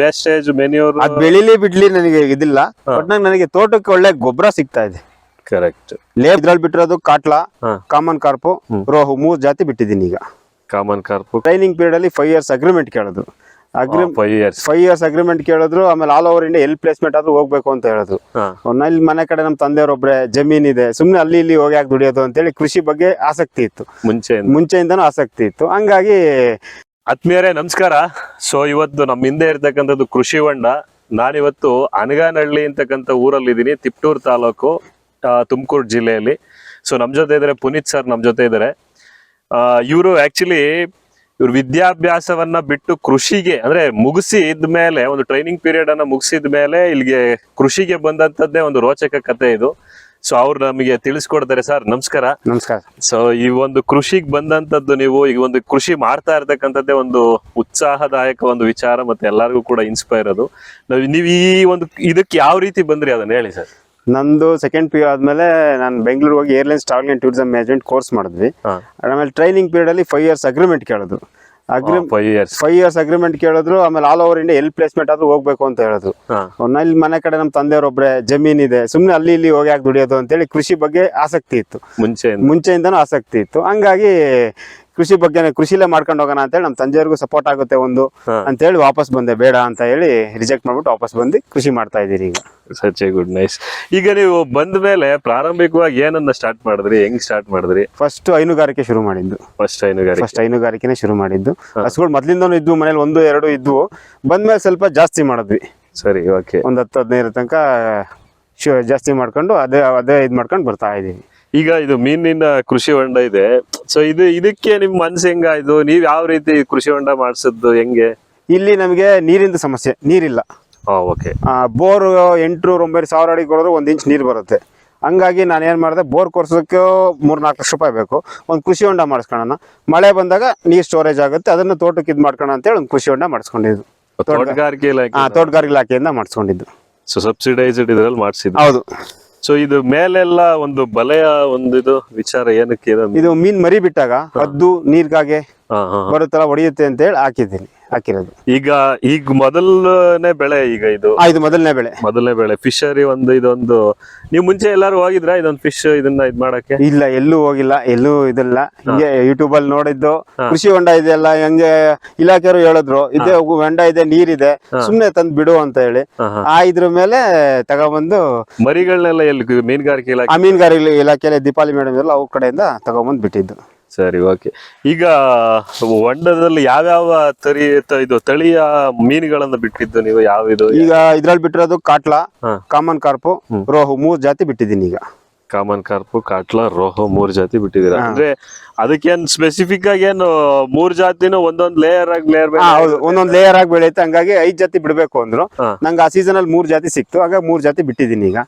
Wastage manure ಅದ್ ಬೆಳಿಲಿ ಬಿಡ್ಲಿ ನನಗೆ ಇದಿಲ್ಲ. ಬಟ್ ನನಗೆ ತೋಟಕ್ಕೆ ಒಳ್ಳೆ ಗೊಬ್ಬರ ಸಿಗ್ತಾ ಇದೆ. ಕರೆಕ್ಟ್ ಲೇಬ್ ಇದ್ರಲ್ಲಿ ಬಿಟ್ಟಿರೋದು ಕಾಟ್ಲಾ ಕಾಮನ್ ಕಾರ್ಪು ರೋಹು ಮೂರ್ ಜಾತಿ ಬಿಟ್ಟಿದ್ದೀನಿ ಈಗ. ಕಾಮನ್ ಕಾರ್ಪು ಟ್ರೈನಿಂಗ್ ಪೀರಿಯಡ್ ಅಲ್ಲಿ ಫೈವ್ ಇಯರ್ಸ್ ಅಗ್ರಿಮೆಂಟ್ ಕೇಳಿದ್ರು. Agri five years five years agreement ಕೇಳಿದ್ರು ಆಮೇಲೆ ಆಲ್ ಓವರ್ ಇಂಡಿಯಾ ಎಲ್ ಪ್ಲೇಸ್ಮೆಂಟ್ ಆದ್ರೂ ಹೋಗ್ಬೇಕು ಅಂತ ಹೇಳಿದ್ರು. ಹಾ. ಇಲ್ಲಿ ಮನೆ ಕಡೆ ನಮ್ಮ ತಂದೆಯವ್ರೊಬ್ರೆ ಜಮೀನ್ ಇದೆ ಸುಮ್ನೆ ಅಲ್ಲಿ ಇಲ್ಲಿ ಹೋಗಿ ಯಾಕೆ ದುಡಿಯೋದು ಅಂತೇಳಿ ಕೃಷಿ ಬಗ್ಗೆ ಆಸಕ್ತಿ ಇತ್ತು. ಮುಂಚೆ ಮುಂಚೆಯಿಂದನೂ ಆಸಕ್ತಿ ಇತ್ತು. ಹಂಗಾಗಿ ಆತ್ಮೀಯರೇ, ನಮಸ್ಕಾರ. ಸೊ ಇವತ್ತು ನಮ್ಮ ಹಿಂದೆ ಇರ್ತಕ್ಕಂಥದ್ದು ಕೃಷಿ ಹೊಂಡ. ನಾನಿವತ್ತು ಅನಗಾನಹಳ್ಳಿ ಅಂತಕ್ಕಂಥ ಊರಲ್ಲಿ ಇದ್ದೀನಿ ತಿಪ್ಟೂರು ತಾಲೂಕು ತುಮಕೂರು ಜಿಲ್ಲೆಯಲ್ಲಿ. ಸೊ ನಮ್ಮ ಜೊತೆ ಇದ್ದಾರೆ ಪುನೀತ್ ಸರ್ ನಮ್ಮ ಜೊತೆ ಇದ್ದಾರೆ. ಇವರು ಆಕ್ಚುಲಿ ಇವರು ವಿದ್ಯಾಭ್ಯಾಸವನ್ನ ಬಿಟ್ಟು ಕೃಷಿಗೆ, ಅಂದ್ರೆ ಮುಗಿಸಿ ಮೇಲೆ ಒಂದು ಟ್ರೈನಿಂಗ್ ಪೀರಿಯಡ್ ಅನ್ನ ಮುಗಿಸಿದ ಮೇಲೆ ಇಲ್ಲಿಗೆ ಕೃಷಿಗೆ ಬಂದಂಥದ್ದೇ ಒಂದು ರೋಚಕ ಕತೆ ಇದು. ಸೊ ಅವ್ರು ನಮಗೆ ತಿಳಿಸ್ಕೊಡ್ತಾರೆ ಸರ್ ನಮಸ್ಕಾರ. ನಮಸ್ಕಾರ. ಸೊ ಈ ಒಂದು ಕೃಷಿಗೆ ಬಂದಂತದ್ದು ನೀವು ಈಗ ಒಂದು ಕೃಷಿ ಮಾಡ್ತಾ ಇರ್ತಕ್ಕಂಥದ್ದೇ ಒಂದು ಉತ್ಸಾಹದಾಯಕ ಒಂದು ವಿಚಾರ ಮತ್ತೆ ಎಲ್ಲರಿಗೂ ಕೂಡ ಇನ್ಸ್ಪೈರ್ ಅದು. ನಾವ್ ಈ ಒಂದು ಇದಕ್ಕೆ ಯಾವ ರೀತಿ ಬಂದ್ರಿ ಅದನ್ನ ಹೇಳಿ ಸರ್? ನಂದು ಸೆಕೆಂಡ್ ಪಿ ಯು ಆದ್ಮೇಲೆ ನಾನು ಬೆಂಗಳೂರಿಗೆ ಹೋಗಿ airlines travel and tourism management course ಮಾಡಿದ್ವಿ. ಆಮೇಲೆ ಟ್ರೈನಿಂಗ್ ಪೀರಿಯಡ್ ಅಲ್ಲಿ ಫೈವ್ ಇಯರ್ಸ್ ಅಗ್ರಿಮೆಂಟ್ ಕೇಳಿದ್ರು five years five years agreement ಕೇಳಿದ್ರು ಆಮೇಲೆ ಆಲ್ ಓವರ್ ಇಂಡಿಯಾ ಎಲ್ಲಿ ಪ್ಲೇಸ್ಮೆಂಟ್ ಆದ್ರೂ ಹೋಗ್ಬೇಕು ಅಂತ ಹೇಳಿದ್ರು. ಇಲ್ಲಿ ಮನೆ ಕಡೆ ನಮ್ಮ ತಂದೆಯವರೊಬ್ರೆ ಜಮೀನ್ ಇದೆ ಸುಮ್ನೆ ಅಲ್ಲಿ ಇಲ್ಲಿ ಹೋಗಿ ಯಾಕೆ ದುಡಿಯೋದು ಅಂತೇಳಿ ಕೃಷಿ ಬಗ್ಗೆ ಆಸಕ್ತಿ ಇತ್ತು. ಮುಂಚೆ ಮುಂಚೆಯಿಂದನೂ ಆಸಕ್ತಿ ಇತ್ತು. ಹಂಗಾಗಿ ಕೃಷಿ ಬಗ್ಗೆ ಕೃಷಿಲೇ ಮಾಡ್ಕೊಂಡು ಹೋಗೋಣ ಅಂತ ಹೇಳಿ ನಮ್ಮ ತಂದೆಯವ್ರಿಗೂ ಸಪೋರ್ಟ್ ಆಗುತ್ತೆ ಒಂದು ಅಂತ ಹೇಳಿ ವಾಪಸ್ ಬಂದೆ. ಬೇಡ ಅಂತ ಹೇಳಿ ರಿಜೆಕ್ಟ್ ಮಾಡ್ಬಿಟ್ಟು ವಾಪಸ್ ಬಂದು ಕೃಷಿ ಮಾಡ್ತಾ ಇದೀರಿ ಈಗ. Such a good nice. ಈಗ ನೀವು ಬಂದ ಮೇಲೆ ಪ್ರಾರಂಭಿಕವಾಗಿ ಏನನ್ನ ಸ್ಟಾರ್ಟ್ ಮಾಡಿದ್ರಿ? ಹೆಂಗ್ ಸ್ಟಾರ್ಟ್ ಮಾಡಿದ್ರಿ? ಫಸ್ಟ್ ಹೈನುಗಾರಿಕೆ ಶುರು ಮಾಡಿದ್ದು. ಫಸ್ಟ್ ಹೈನುಗಾರಿಕೆ. ಫಸ್ಟ್ ಹೈನುಗಾರಿಕೆನೆ ಶುರು ಮಾಡಿದ್ದು. ಹಸುಗಳು ಮೊದ್ಲಿಂದನೂ ಇದ್ವು ಮನೇಲಿ ಒಂದು ಎರಡು ಇದ್ವು. ಬಂದ್ಮೇಲೆ ಸ್ವಲ್ಪ ಜಾಸ್ತಿ ಮಾಡಿದ್ವಿ. ಸರಿ ಓಕೆ ಒಂದ್ ಹತ್ತು ಹದಿನೈದು ತನಕ ಜಾಸ್ತಿ ಮಾಡ್ಕೊಂಡು ಅದೇ ಅದೇ ಇದ್ ಮಾಡ್ಕೊಂಡು ಬರ್ತಾ ಇದೀವಿ ಈಗ ಇದು ಮೀನಿನ ಕೃಷಿ ಹೊಂಡ ಇದೆ. ಸೊ ಇದು ಇದಕ್ಕೆ ನಿಮ್ ಮನ್ಸು ಹೆಂಗಾಯ್ತು? ನೀವ್ ಯಾವ ರೀತಿ ಕೃಷಿ ಹೊಂಡ ಮಾಡಿಸಿದ್ದು? ಹೆಂಗೆ? ಇಲ್ಲಿ ನಮಗೆ ನೀರಿಂದು ಸಮಸ್ಯೆ. ನೀರಿಲ್ಲ. ಓಕೆ. ಬೋರ್ ಎಂಟುನೂರ ಒಂಬೈದು ಸಾವಿರ ಅಡಿ ಕೊಡೋದು ಒಂದು ಇಂಚ್ ನೀರು ಬರುತ್ತೆ. ಹಂಗಾಗಿ ನಾನು ಏನು ಮಾಡಿದೆ ಬೋರ್ ಕೊರ್ಸೋಕ್ಕೆ ಮೂರು ನಾಲ್ಕು ಲಕ್ಷ ರೂಪಾಯಿ ಬೇಕು. ಒಂದು ಕೃಷಿ ಹೊಂಡ ಮಾಡಿಸ್ಕೊಳ್ಳೋಣ ಮಳೆ ಬಂದಾಗ ನೀರು ಸ್ಟೋರೇಜ್ ಆಗುತ್ತೆ. ಅದನ್ನು ತೋಟಕ್ಕೆ ಇದು ಮಾಡ್ಕೊಳ್ಳೋಣ ಅಂತೇಳಿ ಒಂದು ಕೃಷಿ ಹೊಂಡ ಮಾಡಿಸ್ಕೊಂಡಿದ್ದು. ತೋಟಗಾರಿಕೆ ಇಲಾಖೆ ತೋಟಗಾರಿಕೆ ಇಲಾಖೆಯಿಂದ ಮಾಡಿಸ್ಕೊಂಡಿದ್ದು. ಸೊ ಸಬ್ಸಿಡೈಸ್ಡ್ ಇದರಲ್ಲಿ ಮಾಡಿಸಿದ್ದು. ಹೌದು. ಸೊ ಇದು ಮೇಲೆಲ್ಲ ಒಂದು ಬಲೆಯ ಒಂದು ಇದು ವಿಚಾರ ಏನಕ್ಕೆ ಇದು? ಮೀನ್ ಮರಿ ಬಿಟ್ಟಾಗ, ಹದ್ದು, ನೀರ್ಗಾಗೆ. ಬರುತ್ತಲ್ಲ ಹೊಡೆಯುತ್ತೆ ಅಂತ ಹೇಳಿ ಹಾಕಿದ್ದೀನಿ ಹಾಕಿರೋದು. ಈಗ ಈಗ ಮೊದಲನೇ ಬೆಳೆ ಈಗ ಇದು? ಆ ಇದು ಮೊದಲನೇ ಬೆಳೆ. ಮೊದಲನೇ ಬೆಳೆ ಫಿಶರಿ ಒಂದು ಇದೊಂದು. ನೀವು ಮುಂಚೆ ಎಲ್ಲಾರು ಹೋಗಿದ್ರ ಇದೊಂದು ಫಿಶ್ ಇದನ್ನ ಇದ್ ಮಾಡಕ್ಕೆ? ಇಲ್ಲ ಎಲ್ಲೂ ಹೋಗಿಲ್ಲ ಎಲ್ಲೂ ಇದಲ್ಲ. ಹಿಂಗೆ ಯೂಟ್ಯೂಬ್ ಅಲ್ಲಿ ನೋಡಿದ್ದು ಕೃಷಿ ಹೊಂಡ ಇದೆಯಲ್ಲ ಹಂಗೆ ಇಲಾಖೆಯವರು ಹೇಳಿದ್ರು ಇದೆ ಹೊಂಡ ಇದೆ ನೀರಿದೆ ಸುಮ್ನೆ ತಂದ್ ಬಿಡು ಅಂತ ಹೇಳಿ. ಹಾ, ಹಾ. ಆ ಇದ್ರ ಮೇಲೆ ತಗೊಬಂದು ಮರಿಗಳನ್ನೆಲ್ಲ ಎಲ್ಲಿ ಮೀನುಗಾರಿಕೆ ಇಲಾಖೆ? ಆ ಮೀನುಗಾರಿಕೆ ಇಲಾಖೆಯಲ್ಲಿ ದೀಪಾಲಿ ಮೇಡಮ್ ಎಲ್ಲ ಅವ್ರ ಕಡೆಯಿಂದ ತಗೊಬಂದ್ ಬಿಟ್ಟಿದ್ದು. ಸರಿ ಓಕೆ ಈಗ ಹೊಂಡದಲ್ಲಿ ಯಾವ್ಯಾವ ತರಿ ಇದು ತಳಿಯ ಮೀನುಗಳನ್ನ ಬಿಟ್ಟಿದ್ದು ನೀವು? ಯಾವ ಇದು? ಈಗ ಇದ್ರಲ್ಲಿ ಬಿಟ್ಟಿರೋದು ಕಾಟ್ಲಾ ಕಾಮನ್ ಕಾರ್ಪು ರೋಹು ಮೂರ್ ಜಾತಿ ಬಿಟ್ಟಿದ್ದೀನಿ ಈಗ. ಕಾಮನ್ ಕಾರ್ಪು ಕಾಟ್ಲಾ ರೋಹೋ ಮೂರ್ ಜಾತಿ ಬಿಟ್ಟಿದ್ದೀರಾ? ಅಂದ್ರೆ ಅದಕ್ಕೇನ್ ಸ್ಪೆಸಿಫಿಕ್ ಆಗಿ ಏನು ಮೂರ್ ಜಾತಿನ ಒಂದೊಂದ್ ಲೇಯರ್ ಆಗಿ ಲೇಯರ್ ಹೌದು. ಒಂದೊಂದ್ ಲೇಯರ್ ಆಗಿ ಬೆಳೆಯುತ್ತೆ. ಹಂಗಾಗಿ ಐದ್ ಜಾತಿ ಬಿಡ್ಬೇಕು ಅಂದ್ರು. ನಂಗ್ ಆ ಸೀಸನ್ ಅಲ್ಲಿ ಮೂರ್ ಜಾತಿ ಸಿಕ್ತು. ಹಾಗಾಗಿ ಮೂರ್ ಜಾತಿ ಬಿಟ್ಟಿದ್ದೀನಿ ಈಗ.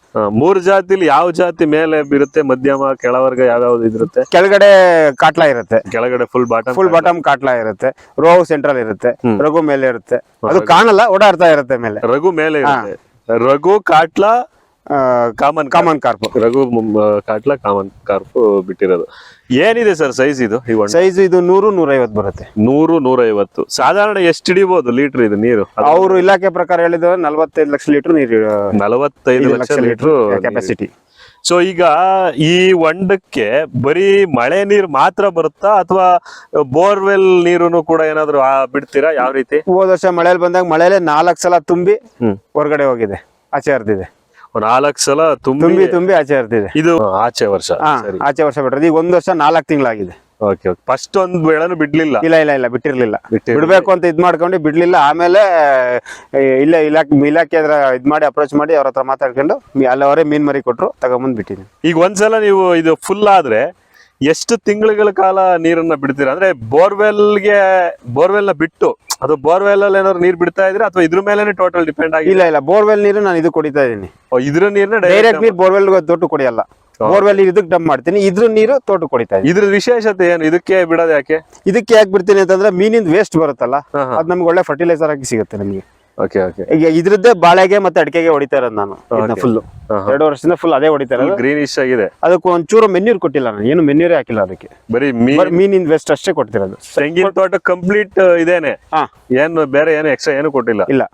ಮೂರ್ ಜಾತಿಲಿ ಯಾವ ಜಾತಿ ಮೇಲೆ ಬಿರುತ್ತೆ? ಮಧ್ಯಮ ಕೆಳವರ್ಗ ಯಾವ್ಯಾವ್ದು ಇರುತ್ತೆ ಕೆಳಗಡೆ ಕಾಟ್ಲಾ ಇರುತ್ತೆ. ಕೆಳಗಡೆ full bottom full bottom catla ಇರುತ್ತೆ. ರೋಹು ಸೆಂಟ್ರಲ್ ಇರುತ್ತೆ. ರಘು ಮೇಲೆ ಇರುತ್ತೆ. ಅದು ಕಾಣಲ್ಲ ಓಡಾಡ್ತಾ ಇರುತ್ತೆ ಮೇಲೆ. ರಘು ಮೇಲೆ ಇರುತ್ತೆ. Rohu catla common common carp. Rohu catla common carp ಬಿಟ್ಟಿರೋದು. ಏನಿದೆ ಸರ್ ಸೈಜ್ ಇದು? ಸೈಜ್ ಇದು ನೂರು ನೂರೈವತ್ತು ಬರುತ್ತೆ. ನೂರು ನೂರೈವತ್ತು. ಸಾಧಾರಣ ಎಷ್ಟು ಹಿಡಿಬಹುದು ಲೀಟರ್ ಇದು ನೀರು? ಅವರು ಇಲಾಖೆ ಪ್ರಕಾರ ಹೇಳಿದ್ರೆ ನಲವತ್ತೈದು ಲಕ್ಷ ಲೀಟರ್ ನೀರು ನಲವತ್ತೈದು ಲಕ್ಷ ಲೀಟರ್ ಕೆಪಾಸಿಟಿ ಸೊ ಈಗ ಈ ಹೊಂಡಕ್ಕೆ ಬರೀ ಮಳೆ ನೀರು ಮಾತ್ರ ಬರುತ್ತಾ ಅಥವಾ ಬೋರ್ವೆಲ್ ನೀರು ಕೂಡ ಏನಾದ್ರು ಬಿಡ್ತೀರಾ? ಯಾವ ರೀತಿ? ಹೋದ ವರ್ಷ ಮಳೆಯಲ್ಲಿ ಬಂದಾಗ ಮಳೆಯಲ್ಲೇ ನಾಲ್ಕು ಸಲ ತುಂಬಿ ಹೊರಗಡೆ ಹೋಗಿದೆ. ಆಚೆ ಹರಿದಿದೆ. ನಾಲ್ಕು ಸಲ ತುಂಬಿ ತುಂಬಿ ಆಚೆ ಇರ್ತಿದೆ ಇದು ಆಚೆ ವರ್ಷ ಆಚೆ ವರ್ಷ ಬಿಟ್ಟರೆ ಈಗ ಒಂದ್ ವರ್ಷ ನಾಲ್ಕು ತಿಂಗಳಾಗಿದೆ. ಓಕೆ ಓಕೆ ಫಸ್ಟ್ ಒಂದ್ ಬೆಳೆನು ಬಿಡ್ಲಿಲ್ಲ. ಇಲ್ಲ ಇಲ್ಲ ಇಲ್ಲ ಬಿಟ್ಟಿರ್ಲಿಲ್ಲ. ಬಿಡ್ಬೇಕು ಅಂತ ಇದ್ ಮಾಡ್ಕೊಂಡು ಬಿಡ್ಲಿಲ್ಲ. ಆಮೇಲೆ ಇಲ್ಲ ಇಲಾಖೆ ಇಲಾಖೆ ಹತ್ರ ಇದ್ ಮಾಡಿ ಅಪ್ರೋಚ್ ಮಾಡಿ ಅವ್ರ ಹತ್ರ ಮಾತಾಡ್ಕೊಂಡು ಅಲ್ಲ ಅಲ್ಲವರೇ ಮೀನ್ ಮರಿ ಕೊಟ್ರು ತಗೊಂಬಂದ್ ಬಿಟ್ಟಿದ್ದೀನಿ ಈಗ ಒಂದ್ಸಲ ನೀವು ಇದು ಫುಲ್ ಆದ್ರೆ ಎಷ್ಟು ತಿಂಗಳುಗಳ ಕಾಲ ನೀರನ್ನ ಬಿಡ್ತೀರಾ? ಅಂದ್ರೆ ಬೋರ್ವೆಲ್ಗೆ ಬೋರ್ವೆಲ್ನ ಬಿಟ್ಟು ಅದು ಬೋರ್ವೆಲ್ ಅಲ್ಲಿ ಏನಾದ್ರು ನೀರ್ ಬಿಡ್ತಾ ಇದ್ರೆ ಅಥವಾ ಇದ್ರ ಮೇಲೆ ಟೋಟಲ್ ಡಿಪೆಂಡ್ ಆಗಿ ಇಲ್ಲ ಇಲ್ಲ ಬೋರ್ವೆಲ್ ನೀರು ನಾನು ಇದು ಕುಡಿತಾ ಇದೀನಿ ಇದ್ರ ನೀರ್ನ ಡೈರೆಕ್ಟ್ ನೀರ್ ಬೋರ್ವೆಲ್ ತೋಟ ಕುಡಿಯಲ್ಲ. ಬೋರ್ವೆಲ್ ನೀರು ಇದಕ್ಕೆ ಡಂಪ್ ಮಾಡ್ತೀನಿ. ಇದ್ರ ನೀರು ತೋಟ ಕುಡಿತಾ ಇದೀನಿ ಇದ್ರ ವಿಶೇಷತೆ ಏನು? ಇದಕ್ಕೆ ಬಿಡೋದು ಯಾಕೆ? ಇದಕ್ಕೆ ಯಾಕೆ ಬಿಡ್ತೀನಿ ಅಂತಂದ್ರೆ ಮೀನಿಂದ ವೇಸ್ಟ್ ಬರುತ್ತಲ್ಲ. ಅದ್ ನಮ್ಗೆ ಒಳ್ಳೆ ಫರ್ಟಿಲೈಸರ್ ಆಗಿ ಸಿಗುತ್ತೆ ನಮಗೆ. ಓಕೆ ಓಕೆ ಈಗ ಇದ್ರದ್ದೇ ಬಾಳೆಗೆ ಮತ್ತೆ ಅಡಿಕೆಗೆ ಹೊಡಿತಾ ಇರೋದು ನಾನು. ಫುಲ್ ಎರಡು ವರ್ಷದಿಂದ ಫುಲ್ ಅದೇ ಹೊಡಿತಾ ಇರೋದು. ಗ್ರೀನಿಶ್ ಆಗಿದೆ. ಅದಕ್ಕೆ ಒಂಚೂರು ಮೆನ್ಯೂರ್ ಕೊಟ್ಟಿಲ್ಲ ನಾನು. ಏನು ಮೆನ್ಯೂರೇ ಹಾಕಿಲ್ಲ ಅದಕ್ಕೆ. ಬರೀ ಮೀನ್ ಇನ್ವೆಸ್ಟ್ ಅಷ್ಟೇ ಕೊಡ್ತಿರೋದು. ತೆಂಗಿನ ತೋಟ ಕಂಪ್ಲೀಟ್ ಇದೇನೆ. ಏನು ಬೇರೆ ಏನು ಎಕ್ಸ್ಟ್ರಾ ಏನು ಕೊಟ್ಟಿಲ್ಲ. ಇಲ್ಲ.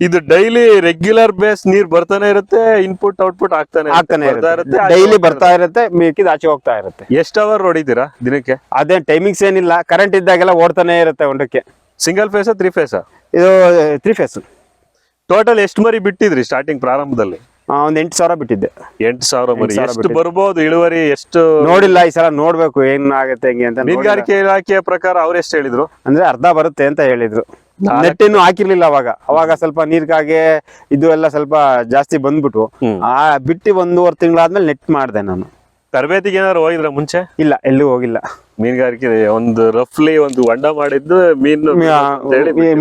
ಇದು ಡೈಲಿ ರೆಗ್ಯುಲರ್ ಬೇಸ್ ನೀರ್ ಬರ್ತಾನೆ ಇರುತ್ತೆ ಇನ್ಪುಟ್ ಔಟ್ಪುಟ್ ಆಗ್ತಾನೆ ಆಗ್ತಾನೆ ಇರುತ್ತೆ. ಡೈಲಿ ಬರ್ತಾ ಇರುತ್ತೆ. ಮಿಕ್ಕಿದ ಆಚೆ ಹೋಗ್ತಾ ಇರುತ್ತೆ. ಎಷ್ಟು ಅವರ್ ಹೊಡಿತೀರಾ ದಿನಕ್ಕೆ? ಅದೇ ಟೈಮಿಂಗ್ಸ್ ಏನಿಲ್ಲ. ಕರೆಂಟ್ ಇದ್ದಾಗೆಲ್ಲ ಓಡ್ತಾನೆ ಇರುತ್ತೆ ಹೊಂಡಕ್ಕೆ ಸಿಂಗಲ್ ಫೇಸ್ ತ್ರೀ ಫೇಸ್ ಇದು ತ್ರೀ ಫೇಸ್ ಟೋಟಲ್ ಎಷ್ಟು ಮರಿ ಬಿಟ್ಟಿದ್ರಿ ಸ್ಟಾರ್ಟಿಂಗ್ ಪ್ರಾರಂಭದಲ್ಲಿ? ಒಂದ್ ಎಂಟು ಸಾವಿರ ಬಿಟ್ಟಿದ್ದೆ. ಎಂಟು ಸಾವಿರ ಮರಿ. ಎಷ್ಟು. ಬರ್ಬೋದು ಇಳುವರಿ? ಎಷ್ಟು ನೋಡಿಲ್ಲ ಈ ಸಲ ನೋಡ್ಬೇಕು ಏನ್ ಆಗತ್ತೆ ಹೆಂಗೆ ಅಂತ. ಮೀನುಗಾರಿಕೆ ಇಲಾಖೆಯ ಪ್ರಕಾರ ಅವ್ರು ಎಷ್ಟು ಹೇಳಿದ್ರು? ಅಂದ್ರೆ ಅರ್ಧ ಬರುತ್ತೆ ಅಂತ ಹೇಳಿದ್ರು. ನೆಟ್ಟೇನು ಹಾಕಿರ್ಲಿಲ್ಲ ಅವಾಗ. ಅವಾಗ ಸ್ವಲ್ಪ ನೀರ್ಗಾಗೆ ಇದು ಎಲ್ಲ ಸ್ವಲ್ಪ ಜಾಸ್ತಿ ಬಂದ್ಬಿಟ್ಟು ಹ್ಮ್. ಆ ಬಿಟ್ಟು ಒಂದೂವರೆ ತಿಂಗಳಾದ್ಮೇಲೆ ನೆಟ್ ಮಾಡಿದೆ ನಾನು. ತರಬೇತಿಗೆ ಏನಾದ್ರು ಹೋಗಿದ್ರ ಮುಂಚೆ? ಇಲ್ಲ ಎಲ್ಲೂ ಹೋಗಿಲ್ಲ. ಮೀನುಗಾರಿಕೆ ಒಂದು ರಫ್ಲಿ ಒಂದು ಹೊಂಡ ಮಾಡಿದ್ದು ಮೀನು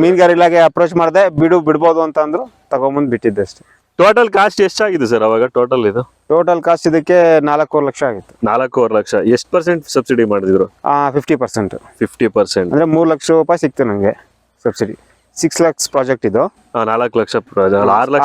ಮೀನುಗಾರಿ ಇಲಾಖೆ ಅಪ್ರೋಚ್ ಮಾಡಿದೆ ಬಿಡು ಬಿಡ್ಬೋದು ಅಂತ ಅಂದ್ರು ತಗೊಂಬಂದ್ ಬಿಟ್ಟಿದ್ದೆ ಅಷ್ಟೇ. ಟೋಟಲ್ ಕಾಸ್ಟ್ ಎಷ್ಟಾಗಿದೆ ಸರ್ ಅವಾಗ? ಟೋಟಲ್ ಇದು? ಟೋಟಲ್ ಕಾಸ್ಟ್ ಇದಕ್ಕೆ ನಾಲ್ಕೂವರೆ ಲಕ್ಷ ಆಗಿತ್ತು. ನಾಲ್ಕೂವರೆ ಲಕ್ಷ. ಎಷ್ಟು ಪರ್ಸೆಂಟ್ ಸಬ್ಸಿಡಿ ಮಾಡಿದ್ರು? ಫಿಫ್ಟಿ ಪರ್ಸೆಂಟ್ ಫಿಫ್ಟಿ ಪರ್ಸೆಂಟ್ ಅಂದ್ರೆ ಮೂರು ಲಕ್ಷ ರೂಪಾಯಿ ಸಿಕ್ತು ನಂಗೆ ಸಬ್ಸಿಡಿ ಸಿಕ್ಸ್ ಲ್ಯಾಕ್ಸ್ ಪ್ರಾಜೆಕ್ಟ್ ಇದು. ನಾಲ್ಕು ಲಕ್ಷ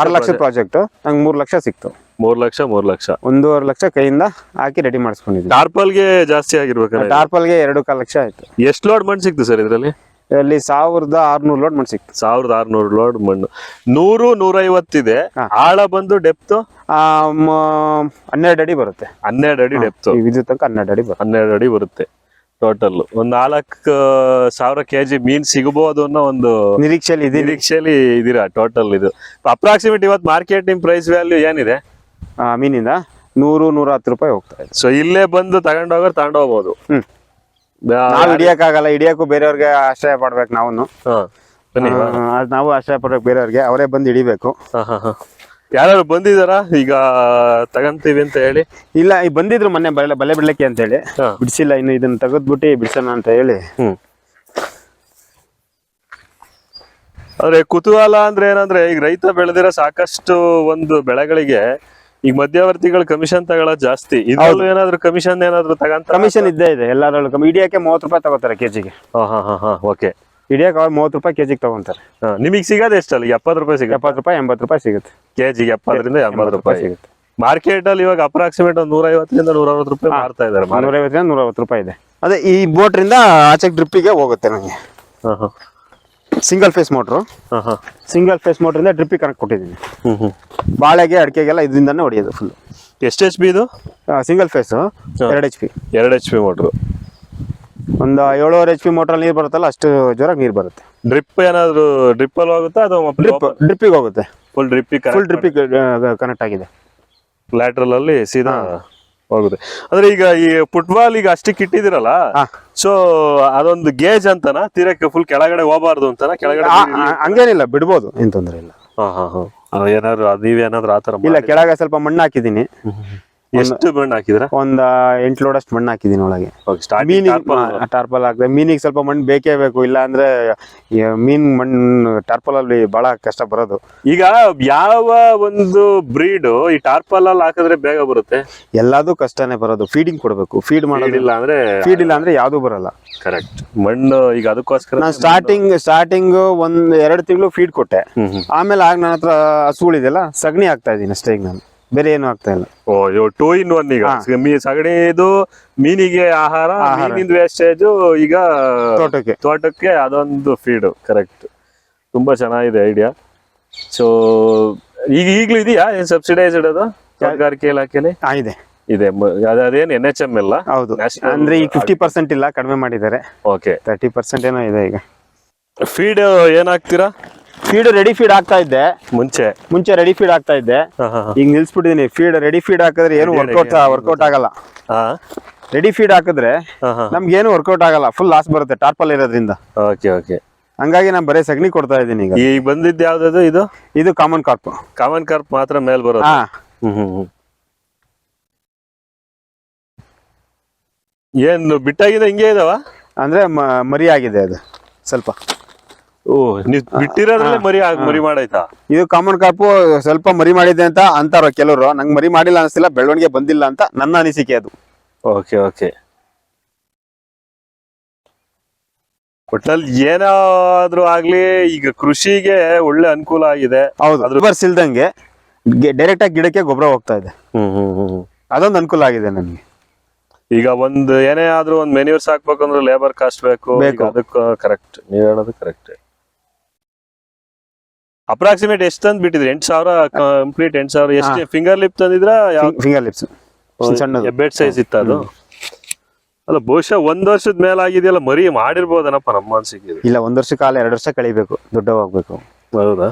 ಆರು ಲಕ್ಷ ಪ್ರಾಜೆಕ್ಟ್. ನಂಗೆ ಮೂರು ಲಕ್ಷ ಸಿಕ್ತು. ಮೂರ್ ಲಕ್ಷ ಮೂರ್ ಲಕ್ಷ. ಒಂದೂವರೆ ಲಕ್ಷ ಕೈಯಿಂದ ಹಾಕಿ ರೆಡಿ ಮಾಡಿಸ್ಕೊಂಡಿದ್ದೆ ಟಾರ್ಪಲ್ಗೆ ಜಾಸ್ತಿ ಆಗಿರ್ಬೇಕು ಟಾರ್ಪಲ್ಗೆ ಎರಡು ಕಾಲು ಲಕ್ಷ ಆಯ್ತು. ಎಷ್ಟು ಲೋಡ್ ಮಣ್ಣು ಸಿಕ್ತು ಸರ್ ಇದರಲ್ಲಿ? ಅಲ್ಲಿ ಸಾವಿರದ ಆರ್ನೂರು ಲೋಡ್ ಮಣ್ಣು ಸಿಕ್ತು. ಸಾವಿರದ ಆರ್ನೂರು ಲೋಡ್ ಮಣ್ಣು. ನೂರು ನೂರೈವತ್ತಿದೆ. ಆಳ ಬಂದು ಡೆಪ್ತ್ ಹನ್ನೆರಡು ಅಡಿ ಬರುತ್ತೆ. ಹನ್ನೆರಡು ಅಡಿ ಡೆಪ್ತ್ ಇದು ವಿದ್ಯುತ್ ತನಕ ಹನ್ನೆರಡು ಅಡಿ ಬರುತ್ತೆ. ಹನ್ನೆರಡು ಅಡಿ ಬರುತ್ತೆ. ಟೋಟಲ್ ಒಂದ್ ನಾಲ್ಕು ಸಾವಿರ ಕೆಜಿ ಮೀನ್ ಸಿಗಬಹುದು ಅನ್ನೋ ಒಂದು ನಿರೀಕ್ಷೆಯಲ್ಲಿ ನಿರೀಕ್ಷೆಯಲ್ಲಿ ಇದೀರಾ ಟೋಟಲ್ ಇದು. ಅಪ್ರಾಕ್ಸಿಮೇಟ್ ಇವತ್ತು ಮಾರ್ಕೆಟ್ ನಿಮ್ ಪ್ರೈಸ್ ವ್ಯಾಲ್ಯೂ ಏನಿದೆ? ಮೀನಿಂದ ನೂರು ನೂರ ಹತ್ತು ರೂಪಾಯಿ ಹೋಗ್ತಾ ಇದೆ. ಸೊ ಇಲ್ಲೇ ಬಂದು ತಗೊಂಡೋಗೋರು ತಗೊಂಡೋಗ್ಬೋದು ಹ್ಮ್. ನಾವು ಹಿಡಿಯಕ್ಕಾಗಲ್ಲ ಹಿಡಿಯಕ್ಕೂ ಬೇರೆಯವ್ರಿಗೆ ಆಶ್ರಯ ಪಡ್ಬೇಕು ನಾವು ನಾವು ಆಶ್ರಯ ಪಡ್ಬೇಕು ಬೇರೆಯವ್ರಿಗೆ ಅವರೇ ಬಂದು ಹಿಡಿಬೇಕು. ಯಾರು ಬಂದಿದಾರಾ? ಈಗ ತಗಂತೀವಿ ಅಂತ ಹೇಳಿ. ಇಲ್ಲ ಈ ಬಂದಿದ್ರು ಮೊನ್ನೆ ಬಲೆ ಬಲೆ ಬಿಡ್ಲಿಕ್ಕೆ ಅಂತ ಹೇಳಿ. ಹಾ. ಬಿಡಿಸಿಲ್ಲ ಇನ್ನು ಇದನ್ನ ತೆಗೆದ್ಬಿಟ್ಟು ಬಿಡಿಸೋಣ ಅಂತ ಹೇಳಿ. ಹ್ಮ್. ಆದ್ರೆ ಕುತೂಹಲ ಅಂದ್ರೆ ಏನಂದ್ರೆ ಈಗ ರೈತ ಬೆಳೆದಿರೋ ಸಾಕಷ್ಟು ಒಂದು ಬೆಳೆಗಳಿಗೆ ಈಗ ಮಧ್ಯವರ್ತಿಗಳು ಕಮಿಷನ್ ತಗೊಳ್ಳೋದು ಜಾಸ್ತಿ. ಇದ್ರಲ್ಲೂ ಏನಾದ್ರು ಕಮಿಷನ್ ಏನಾದ್ರು ತಗಂತ ಕಮಿಷನ್ ಇದ್ದೇ ಇದೆ ಎಲ್ಲರಲ್ಲೂ ಕಮ್ಮಿ ಮೂವತ್ ಮೂವತ್ತು ರೂಪಾಯಿ ತಗೋತಾರೆ ಕೆಜಿಗೆ. ಹಾ ಹಾ ಹಾ ಹಾ ಓಕೆ ಹಿಡಿಯಕ್ಕೆ ಅವ್ರು ಮೂವತ್ತು ರೂಪಾಯಿ ಕೆಜಿಗೆ ತಗೊಂತಾರೆ. ನಿಮಗೆ ಸಿಗೋದು ಎಷ್ಟಲ್ಲ? ಎಪ್ಪತ್ತು ರೂಪಾಯಿ ಸಿಗುತ್ತೆ? ಎಪ್ಪತ್ತು ರೂಪಾಯಿ ಎಂಬತ್ತು ರೂಪಾಯಿ ಸಿಗುತ್ತೆ. ಕೆಜಿಗೆ ಎಪ್ಪತ್ತರಿಂದ ಎಂಬತ್ತು ರೂಪಾಯಿ. ಸಿಗುತ್ತೆ. ಮಾರ್ಕೆಟ್ ಅಲ್ಲಿ ಇವಾಗ ಅಪ್ರಾಕ್ಸಿಮೇಟ್ ಒಂದು ನೂರ ಐವತ್ತರಿಂದ ನೂರ ಅರವತ್ತು ರೂಪಾಯಿ ಮಾರ್ತಾ ಇದಾರೆ ನೂರೈವತ್ತರಿಂದ ನೂರವತ್ತು ರೂಪಾಯಿ ಇದೆ. ಅದೇ ಈ ಬೋಟ್ರಿಂದ ಆಚೆ ಡ್ರಿಪ್ಪಿಗೆ ಹೋಗುತ್ತೆ ನನಗೆ ಹಾ ಹಾ. ಸಿಂಗಲ್ ಫೇಸ್ ಮೋಟ್ರು ಹಾ ಹಾ. ಸಿಂಗಲ್ ಫೇಸ್ ಮೋಟ್ರಿಂದ ಡ್ರಿಪ್ಪಿಗೆ ಕನೆಕ್ಟ್ ಕೊಟ್ಟಿದ್ದೀನಿ. ಬಾಳೆಗೆ ಅಡಿಕೆಗೆಲ್ಲ ಇದರಿಂದನೇ ಹೊಡೆಯೋದು ಫುಲ್ ಎಷ್ಟು ಎಚ್ ಪಿ ಇದು? ಸಿಂಗಲ್ ಫೇಸು ಎರಡು ಎಚ್ ಪಿ ಎರಡು ಎಚ್ ಪಿ ಮೋಟ್ರು ಒಂದು ಏಳುವರೆ ಎಚ್ ಪಿ ಮೋಟರ್ ನೀರು ಬರುತ್ತಲ್ಲ ಅಷ್ಟು ಜೋರಾಗಿ ನೀರು ಬರುತ್ತೆ. ಡ್ರಿಪ್ ಏನಾದ್ರು ಡ್ರಿಪ್ ಅಲ್ಲಿ ಹೋಗುತ್ತಾ ಅಥವಾ ಡ್ರಿಪ್ ಡ್ರಿಪ್ಪಿಗೆ ಹೋಗುತ್ತೆ. ಫುಲ್ ಡ್ರಿಪ್ ಫುಲ್ ಡ್ರಿಪ್ಪಿಗೆ ಕನೆಕ್ಟ್ ಆಗಿದೆ. ಲ್ಯಾಟ್ರಲ್ ಅಲ್ಲಿ ಸೀದಾ ಹೋಗುತ್ತೆ. ಅಂದ್ರೆ ಈಗ ಈ ಫುಟ್ಬಾಲ್ ಈಗ ಅಷ್ಟಕ್ಕೆ ಇಟ್ಟಿದಿರಲ್ಲ. ಸೊ ಅದೊಂದು ಗೇಜ್ ಅಂತನಾ? ತೀರಕ್ಕೆ ಫುಲ್ ಕೆಳಗಡೆ ಹೋಗಬಾರ್ದು ಅಂತನಾ? ಕೆಳಗಡೆ ಹಂಗೇನಿಲ್ಲ ಬಿಡ್ಬೋದು ಏನ್ ತೊಂದ್ರೆ ಇಲ್ಲ. ಹಾ ಹಾ ಹಾ. ಅದ್ ಏನಾದ್ರು ನೀವೇನಾದ್ರು ಆತರ ಇಲ್ಲ ಕೆಳಗೆ ಸ್ವಲ್ಪ ಮಣ್ಣು ಹಾಕಿದ್ದೀನಿ. ಎಷ್ಟು ಮಣ್ಣು ಹಾಕಿದ್ರ ಒಂದ್ ಎಂಟು ಲೋಡಷ್ಟು ಮಣ್ಣು ಹಾಕಿದೀನಿ ಒಳಗೆ. ಟಾರ್ಪಲ್ ಹಾಕಿದೆ ಮೀನಿಗೆ ಸ್ವಲ್ಪ ಮಣ್ಣು ಬೇಕೇ ಬೇಕು ಇಲ್ಲ ಅಂದ್ರೆ ಮೀನ್ ಮಣ್ಣು ಟಾರ್ಪಲ್ ಅಲ್ಲಿ ಬಹಳ ಕಷ್ಟ ಬರೋದು. ಈಗ ಯಾವ ಒಂದು ಬ್ರೀಡ್ ಈ ಟಾರ್ಪಲ್ ಅಲ್ಲಿ ಹಾಕಿದ್ರೆ ಬೇಗ ಬರುತ್ತೆ? ಎಲ್ಲಾದೂ ಕಷ್ಟನೇ ಬರೋದು. ಫೀಡಿಂಗ್ ಕೊಡಬೇಕು. ಫೀಡ್ ಮಾಡೋದಿಲ್ಲ ಅಂದ್ರೆ ಫೀಡ್ ಇಲ್ಲ ಅಂದ್ರೆ ಯಾವ್ದು ಬರಲ್ಲ. ಕರೆಕ್ಟ್ ಮಣ್ಣು ಈಗ ಅದಕ್ಕೋಸ್ಕರ ನಾನು ಸ್ಟಾರ್ಟಿಂಗ್ ಸ್ಟಾರ್ಟಿಂಗ್ ಒಂದ್ ಎರಡು ತಿಂಗಳು ಫೀಡ್ ಕೊಟ್ಟೆ. ಆಮೇಲೆ ಆಗ ನನ್ನ ಹತ್ರ ಹಸುಗಳಿದೆಯಲ್ಲ ಸಗಣಿ ಹಾಕ್ತಾ ಇದೀನಿ ಅಷ್ಟೇ ಈಗ ನಾನು. ಬೇರೆ ಏನು ಆಗ್ತಾ ಇಲ್ಲ. ಓ ಇವ್ ಟೂ ಇನ್ ಒನ್ ಈಗ. ಮೀ- ಸಗಣಿ ಇದು ಮೀನಿಗೆ ಆಹಾರ. ಮೀನಿಂದ ವೇಸ್ಟೇಜ್ ಈಗ ತೋಟಕ್ಕೆ. ತೋಟಕ್ಕೆ ಅದೊಂದು ಫೀಡ್ ಕರೆಕ್ಟ್ ತುಂಬಾ ಚೆನ್ನಾಗಿದೆ ಐಡಿಯಾ ಸೊ ಈಗ ಈಗ್ಲೂ ಇದೆಯಾ? ಏನ್ ಸಬ್ಸಿಡೈಸ್ಡ್ ಅದು? ತೋಟಗಾರಿಕೆ ಇಲಾಖೆಲಿ ಆ, ಇದೆ. ಇದೆ. ಮ- ಅದ್- ಅದೇನ್ ಎನ್ ಎಚ್ ಎಂ ಇಲ್ಲ? ಹೌದು. National- ಅಂದ್ರೆ ಈಗ ಫಿಫ್ಟಿ ಪರ್ಸೆಂಟ್ ಇಲ್ಲ ಕಡಿಮೆ ಮಾಡಿದ್ದಾರೆ. ಓಕೆ ತರ್ಟಿ ಪರ್ಸೆಂಟ್ ಏನೋ ಇದೆ ಈಗ. ಫೀಡ್ ಏನಾಗ್ತೀರಾ? ಹಾಕ್ತೀರಾ ಫೀಡ್ ರೆಡಿ ಫೀಡ್ ಆಗ್ತಾ ಇದ್ದೆ. ಮುಂಚೆ. ಮುಂಚೆ ರೆಡಿ ಫೀಡ್ ಆಗ್ತಾ ಇದ್ದೆ. ಈಗ ನಿಲ್ಸ್ಬಿಟ್ಟಿದೀನಿ. ಫೀಡ್ ರೆಡಿ ಫೀಡ್ ಹಾಕಿದ್ರೆ ಏನು ವರ್ಕೌಟ್ ವರ್ಕೌಟ್ ಆಗಲ್ಲ. ರೆಡಿ ಫೀಡ್ ಹಾಕಿದ್ರೆ ಹಾ ಹಾ. ನಮ್ಗೆ ಏನು ವರ್ಕೌಟ್ ಆಗಲ್ಲ. ಫುಲ್ ಲಾಸ್ ಬರುತ್ತೆ ಟಾರ್ಪಲ್ ಇರೋದ್ರಿಂದ. ಓಕೆ ಓಕೆ ಹಂಗಾಗಿ ನಾನು ಬರೀ ಸಗಣಿ ಕೊಡ್ತಾ ಇದ್ದೀನಿ ಈಗ. ಈಗ ಬಂದಿದ್ದು ಯಾವ್ದು ಇದು? ಇದು ಕಾಮನ್ ಕಾರ್ಪ್ ಕಾಮನ್ ಕಾರ್ಪ್ ಮಾತ್ರ ಮೇಲ್ ಬರೋದು. ಏನು ಬಿಟ್ಟಾಗಿದೆ ಹಿಂಗೆ ಇದಾವ? ಅಂದ್ರೆ ಮರಿ ಆಗಿದೆ ಅದು. ಸ್ವಲ್ಪ. ಓ ನೀವ್ ಬಿಟ್ಟಿರೋದ್ರಲ್ಲೇ ಮರಿ ಆಗ್ ಮರಿ ಮಾಡಾಯ್ತಾ? ಇದು ಕಾಮನ್ ಕಾಪು ಸ್ವಲ್ಪ ಮರಿ ಮಾಡಿದೆ ಅಂತ ಅಂತಾರ ಕೆಲವರು. ನಂಗೆ ಮರಿ ಮಾಡಿಲ್ಲ ಅನಿಸ್ತಿಲ್ಲ ಬೆಳವಣಿಗೆ ಬಂದಿಲ್ಲ ಅಂತ ನನ್ನ ಅನಿಸಿಕೆ ಅದು. Okay okay. ಒಟ್ಟಲ್ಲಿ ಏನಾದ್ರೂ ಆಗ್ಲಿ ಈಗ ಕೃಷಿಗೆ ಒಳ್ಳೆ ಅನುಕೂಲ ಆಗಿದೆ. ಹೌದು ರಿವರ್ಸ್ ಇಲ್ದಂಗೆ ಡೈರೆಕ್ಟ್ ಆಗಿ ಗಿಡಕ್ಕೆ ಗೊಬ್ಬರ ಹೋಗ್ತಾ ಇದೆ. ಹ್ಮ್ ಹ್ಮ್ ಹ್ಮ್ ಅದೊಂದು ಅನುಕೂಲ ಆಗಿದೆ ನನಗೆ. ಈಗ ಒಂದ್ ಏನೇ ಆದ್ರೂ ಒಂದ್ ಮೆನ್ಯೂರ್ಸ್ ಹಾಕ್ಬೇಕಂದ್ರೆ ಲೇಬರ್ ಕಾಸ್ಟ್ ಬೇಕು. ಬೇಕು. ಅದಕ್ಕೆ ಕರೆಕ್ಟ್ ನೀವ್ ಹೇಳೋದು ಕರೆಕ್ಟ್ ಅಪ್ರಾಕ್ಸಿಮೇಟ್ ಎಷ್ಟು ತಂದ್ ಬಿಟ್ಟಿದ್ರಿ? ಎಂಟ್ ಸಾವಿರ ಕಂಪ್ಲೀಟ್ ಎಂಟ್ ಸಾವಿರ ಎಷ್ಟು ಫಿಂಗರ್ ಲಿಪ್ ತಂದಿದ್ರ? ಫಿಂಗರ್ ಲಿಪ್ಸ್ ಸಣ್ಣ ಬೆಡ್ ಸೈಜ್ ಇತ್ತು ಅದು? ಅಲ್ಲ ಬಹುಶಃ ಒಂದ್ ವರ್ಷದ ಮೇಲೆ ಆಗಿದೆಯಲ್ಲ ಮರಿ ಮಾಡಿರ್ಬೋದನಪ್ಪ ನಮ್ಮ ಅನ್ಸಿಕೆ ಇಲ್ಲ ಒಂದ್ ವರ್ಷ ಕಾಲ ಎರಡು ವರ್ಷ ಕಳಿಬೇಕು ದೊಡ್ಡವಾಗ್ಬೇಕು. ಹೌದಾ?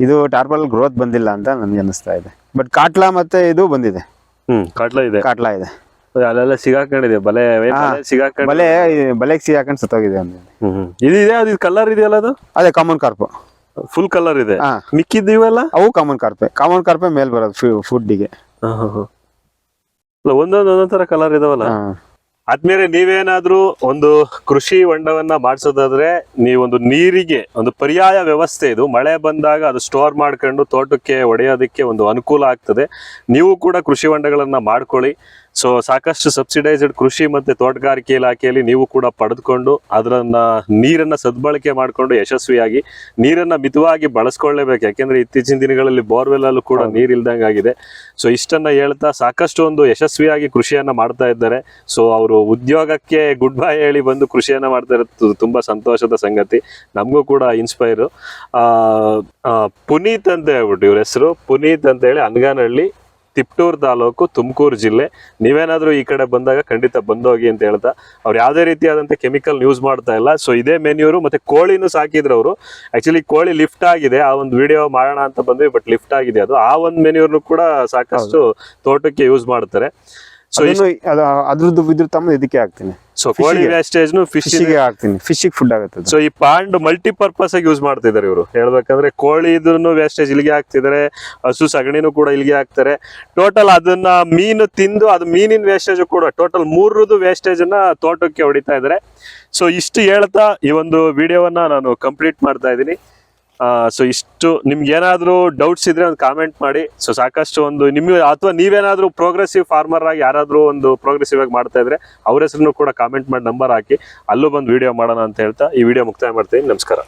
ಇದು ಟಾರ್ಬಲ್ ಗ್ರೋತ್ ಬಂದಿಲ್ಲ ಅಂತ ನನ್ಗೆ ಅನಿಸ್ತಾ ಇದೆ. ಬಟ್ ಕಾಟ್ಲಾ ಮತ್ತೆ ಇದು ಬಂದಿದೆ. ಹ್ಮ್ ಕಟ್ಲ ಇದೆ. ಕಾಟ್ಲಾ ಇದೆ. ಅಲ್ಲೆಲ್ಲ ಸಿಗಾಕೊಂಡಿದೆ ಬಲೆ ಸಿಗಾಕೊಂಡ್ ಬಲೆ ಬಲೆಗೆ ಸಿಗಾಕೊಂಡು ಸತ್ತೋಗಿದೆ. ಇದಿದೆ ಅದು ಕಲರ್ ಇದೆಯಲ್ಲ ಅದು? ಅದೇ ಕಾಮನ್ ಕಾರ್ಪ್ ಫುಲ್ ಕಲರ್ ಇದೆ. ಮಿಕ್ಕಿದ್ದೀವಲ್ಲ ಅವು ಕಾಮನ್ ಕಾರ್ಪೆ ಕಾಮನ್ ಕಾರ್ಪೆ ಮೇಲ್ ಬರೋದು ಫುಡ್ಡಿಗೆ ಒಂದೊಂದ್ ಒಂದೊಂದ್ ತರ ಕಲರ್ ಇದಾವಲ್ಲ? ಆದ್ಮೇಲೆ ನೀವೇನಾದ್ರೂ ಒಂದು ಕೃಷಿ ಹೊಂಡವನ್ನ ಮಾಡಿಸೋದಾದ್ರೆ ನೀವೊಂದು ನೀರಿಗೆ ಒಂದು ಪರ್ಯಾಯ ವ್ಯವಸ್ಥೆ ಇದು. ಮಳೆ ಬಂದಾಗ ಅದು ಸ್ಟೋರ್ ಮಾಡ್ಕೊಂಡು ತೋಟಕ್ಕೆ ಒಡೆಯೋದಕ್ಕೆ ಒಂದು ಅನುಕೂಲ ಆಗ್ತದೆ. ನೀವು ಕೂಡ ಕೃಷಿ ಹೊಂಡಗಳನ್ನ ಮಾಡ್ಕೊಳ್ಳಿ. ಸೊ ಸಾಕಷ್ಟು ಸಬ್ಸಿಡೈಸ್ಡ್ ಕೃಷಿ ಮತ್ತೆ ತೋಟಗಾರಿಕೆ ಇಲಾಖೆಯಲ್ಲಿ ನೀವು ಕೂಡ ಪಡೆದುಕೊಂಡು ಅದರನ್ನ ನೀರನ್ನ ಸದ್ಬಳಕೆ ಮಾಡಿಕೊಂಡು ಯಶಸ್ವಿಯಾಗಿ ನೀರನ್ನ ಮಿತವಾಗಿ ಬಳಸ್ಕೊಳ್ಳೇಬೇಕು. ಯಾಕೆಂದ್ರೆ ಇತ್ತೀಚಿನ ದಿನಗಳಲ್ಲಿ ಬೋರ್ವೆಲ್ ಅಲ್ಲೂ ಕೂಡ ನೀರ್ ಆಗಿದೆ. ಸೊ ಇಷ್ಟನ್ನ ಹೇಳ್ತಾ ಸಾಕಷ್ಟು ಒಂದು ಯಶಸ್ವಿಯಾಗಿ ಕೃಷಿಯನ್ನ ಮಾಡ್ತಾ ಇದ್ದಾರೆ. ಸೊ ಅವರು ಉದ್ಯೋಗಕ್ಕೆ ಗುಡ್ ಬೈ ಹೇಳಿ ಬಂದು ಕೃಷಿಯನ್ನ ಮಾಡ್ತಾ ಇರೋದು ತುಂಬಾ ಸಂತೋಷದ ಸಂಗತಿ. ನಮಗೂ ಕೂಡ ಇನ್ಸ್ಪೈರು ಪುನೀತ್ ಅಂತ ಹೇಳ್ಬಿಟ್ಟು ಇವ್ರ ಹೆಸರು. ಪುನೀತ್ ಅಂತ ಹೇಳಿ ಅನ್ಗಾನಹಳ್ಳಿ ತಿಪ್ಟೂರು ತಾಲೂಕು ತುಮಕೂರು ಜಿಲ್ಲೆ. ನೀವೇನಾದರೂ ಈ ಕಡೆ ಬಂದಾಗ ಖಂಡಿತ ಬಂದೋಗಿ ಅಂತ ಹೇಳ್ತಾ ಅವ್ರು ಯಾವುದೇ ರೀತಿಯಾದಂಥ ಕೆಮಿಕಲ್ ಯೂಸ್ ಮಾಡ್ತಾ ಇಲ್ಲ. ಸೊ ಇದೇ ಮೆನ್ಯೂರು ಮತ್ತೆ ಕೋಳಿನೂ ಸಾಕಿದ್ರು ಅವರು. ಆ್ಯಕ್ಚುಲಿ ಕೋಳಿ ಲಿಫ್ಟ್ ಆಗಿದೆ. ಆ ಒಂದು ವಿಡಿಯೋ ಮಾಡೋಣ ಅಂತ ಬಂದ್ವಿ ಬಟ್ ಲಿಫ್ಟ್ ಆಗಿದೆ ಅದು. ಆ ಒಂದು ಮೆನ್ಯೂರ್ನು ಕೂಡ ಸಾಕಷ್ಟು ತೋಟಕ್ಕೆ ಯೂಸ್ ಮಾಡ್ತಾರೆ. ಸೊ ಅದ್ರದ್ದು ಇದ್ರ ತಮ್ಮ ಇದಕ್ಕೆ ಹಾಕ್ತೀನಿ? ಸೊ ಕೋಳಿ ವೇಸ್ಟೇಜ್ ಫಿಶ್ ಫಿಶಿಗೆ ಹಾಕ್ತೀನಿ. ಫಿಶಿಗೆ ಫುಡ್ ಆಗುತ್ತೆ. ಸೊ ಈ ಪಾಂಡ್ ಮಲ್ಟಿಪರ್ಪಸ್ ಆಗಿ ಯೂಸ್ ಮಾಡ್ತಿದ್ದಾರೆ ಇವರು. ಹೇಳ್ಬೇಕಂದ್ರೆ ಕೋಳಿ ಇದನ್ನು ವೇಸ್ಟೇಜ್ ಇಲ್ಲಿಗೆ ಹಾಕ್ತಿದ್ದಾರೆ ಹಸು ಸಗಣಿನೂ ಕೂಡ ಇಲ್ಲಿಗೆ ಹಾಕ್ತಾರೆ. ಟೋಟಲ್ ಅದನ್ನ ಮೀನು ತಿಂದು ಅದು ಮೀನಿನ ವೇಸ್ಟೇಜ್ ಕೂಡ ಟೋಟಲ್ ಮೂರದು ವೇಸ್ಟೇಜ್ ಅನ್ನ ತೋಟಕ್ಕೆ ಹೊಡಿತಾ ಇದ್ದಾರೆ. ಸೊ ಇಷ್ಟು ಹೇಳ್ತಾ ಈ ಒಂದು ವಿಡಿಯೋವನ್ನ ನಾನು ಕಂಪ್ಲೀಟ್ ಮಾಡ್ತಾ ಇದ್ದೀನಿ. ಸೊ ಇಷ್ಟು ನಿಮ್ಗೆ ಏನಾದರೂ ಡೌಟ್ಸ್ ಇದ್ರೆ ಒಂದು ಕಾಮೆಂಟ್ ಮಾಡಿ. ಸೊ ಸಾಕಷ್ಟು ಒಂದು ನಿಮ್ಗೆ ಅಥವಾ ನೀವೇನಾದ್ರೂ ಪ್ರೋಗ್ರೆಸಿವ್ ಫಾರ್ಮರ್ ಆಗಿ ಯಾರಾದರೂ ಒಂದು ಪ್ರೋಗ್ರೆಸಿವ್ ಆಗಿ ಮಾಡ್ತಾ ಇದ್ರೆ ಅವ್ರ ಹೆಸರನ್ನು ಕೂಡ ಕಾಮೆಂಟ್ ಮಾಡಿ ನಂಬರ್ ಹಾಕಿ. ಅಲ್ಲೂ ಬಂದು ವಿಡಿಯೋ ಮಾಡೋಣ ಅಂತ ಹೇಳ್ತಾ ಈ ವಿಡಿಯೋ ಮುಕ್ತಾಯ ಮಾಡ್ತೀನಿ. ನಮಸ್ಕಾರ.